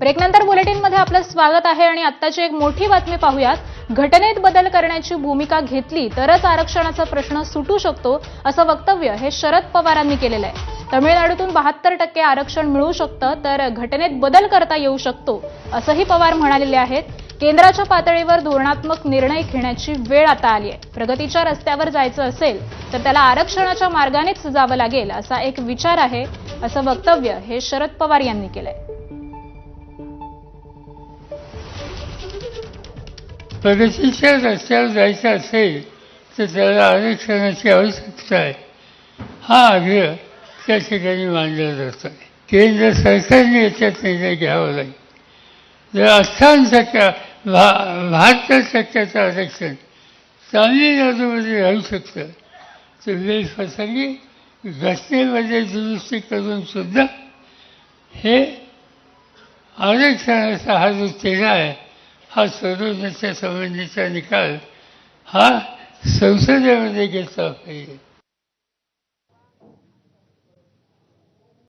ब्रेकनंतर बुलेटिनमध्ये आपलं स्वागत आहे आणि आत्ताची एक मोठी बातमी पाहूयात. घटनेत बदल करण्याची भूमिका घेतली तरच आरक्षणाचा प्रश्न सुटू शकतो असं वक्तव्य हे शरद पवारांनी केलेलं आहे. तमिळनाडूतून बहात्तर टक्के आरक्षण मिळू शकतं तर घटनेत बदल करता येऊ शकतो असंही पवार म्हणालेले आहेत. केंद्राच्या पातळीवर धोरणात्मक निर्णय घेण्याची वेळ आता आली आहे. प्रगतीच्या रस्त्यावर जायचं असेल तर त्याला आरक्षणाच्या मार्गानेच जावं लागेल असा एक विचार आहे असं वक्तव्य हे शरद पवार यांनी केलंय. प्रगतीच्या रस्त्यावर जायचं असेल तर त्याला आरक्षणाची आवश्यकता आहे हा आग्रह त्या ठिकाणी मांडला जातो आहे केंद्र सरकारने याच्यात निर्णय घ्यावा लागेल जर अठ्ठावन्न टक्का बहा बहात्तर टक्क्याचं आरक्षण तामिळनाडूमध्ये राहू शकतं तर वेळप्रसंगी घटनेमध्ये दुरुस्ती करूनसुद्धा हे आरक्षणाचा हा जो तिढा आहे हा सोडवण्याच्या संबंधीचा निकाल हा संसदेमध्ये घेतला पाहिजे